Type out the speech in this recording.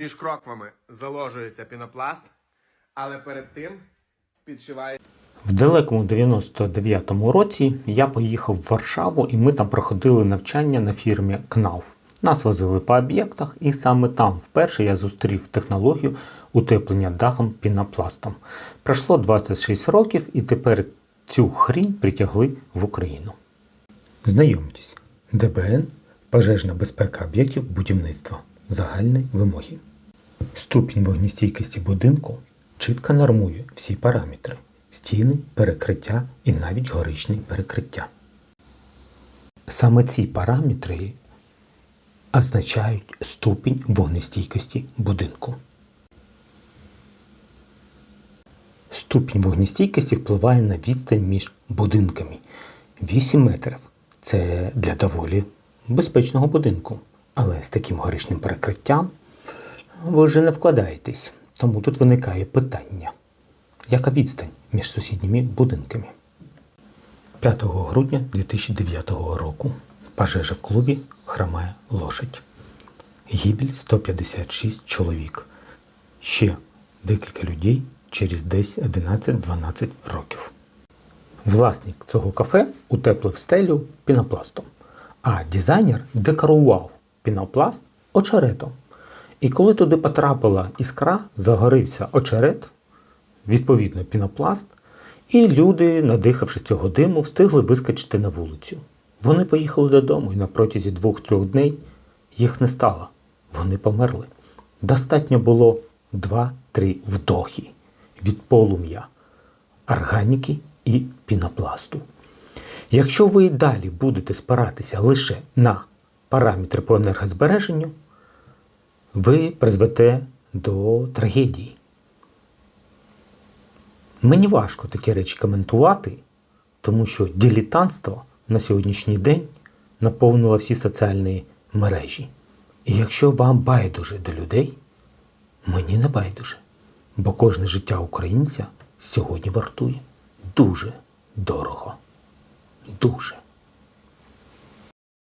Між кроквами заложується пінопласт, але перед тим підшиває. В далекому 99-му році я поїхав в Варшаву і ми там проходили навчання на фірмі КНАУФ. Нас возили по об'єктах, і саме там вперше я зустрів технологію утеплення дахом пінопластом. Пройшло 26 років, і тепер цю хрінь притягли в Україну. Знайомтесь, ДБН пожежна безпека об'єктів будівництва. Загальні вимоги. Ступінь вогнестійкості будинку чітко нормує всі параметри стіни, перекриття і навіть горичне перекриття. Саме ці параметри означають ступінь вогнестійкості будинку. Ступінь вогнестійкості впливає на відстань між будинками. 8 метрів це для доволі безпечного будинку. Але з таким горичним перекриттям ви вже не вкладаєтесь. Тому тут виникає питання. Яка відстань між сусідніми будинками? 5 грудня 2009 року пожежа в клубі хромає лошадь. Гибель 156 чоловік. Ще декілька людей через десь 11-12 років. Власник цього кафе утеплив стелю пінопластом, а дизайнер декорував пінопласт очеретом. І коли туди потрапила іскра, загорився очерет, відповідно пінопласт, і люди, надихавшись цього диму, встигли вискочити на вулицю. Вони поїхали додому, і на протязі двох-трьох днів їх не стало. Вони померли. Достатньо було 2-3 вдохи від полум'я, органіки і пінопласту. Якщо ви і далі будете спиратися лише на параметри по енергозбереженню, ви призвете до трагедії. Мені важко такі речі коментувати, тому що дилетантство на сьогоднішній день наповнило всі соціальні мережі. І якщо вам байдуже до людей, мені не байдуже, бо кожне життя українця сьогодні вартує дуже дорого. Дуже.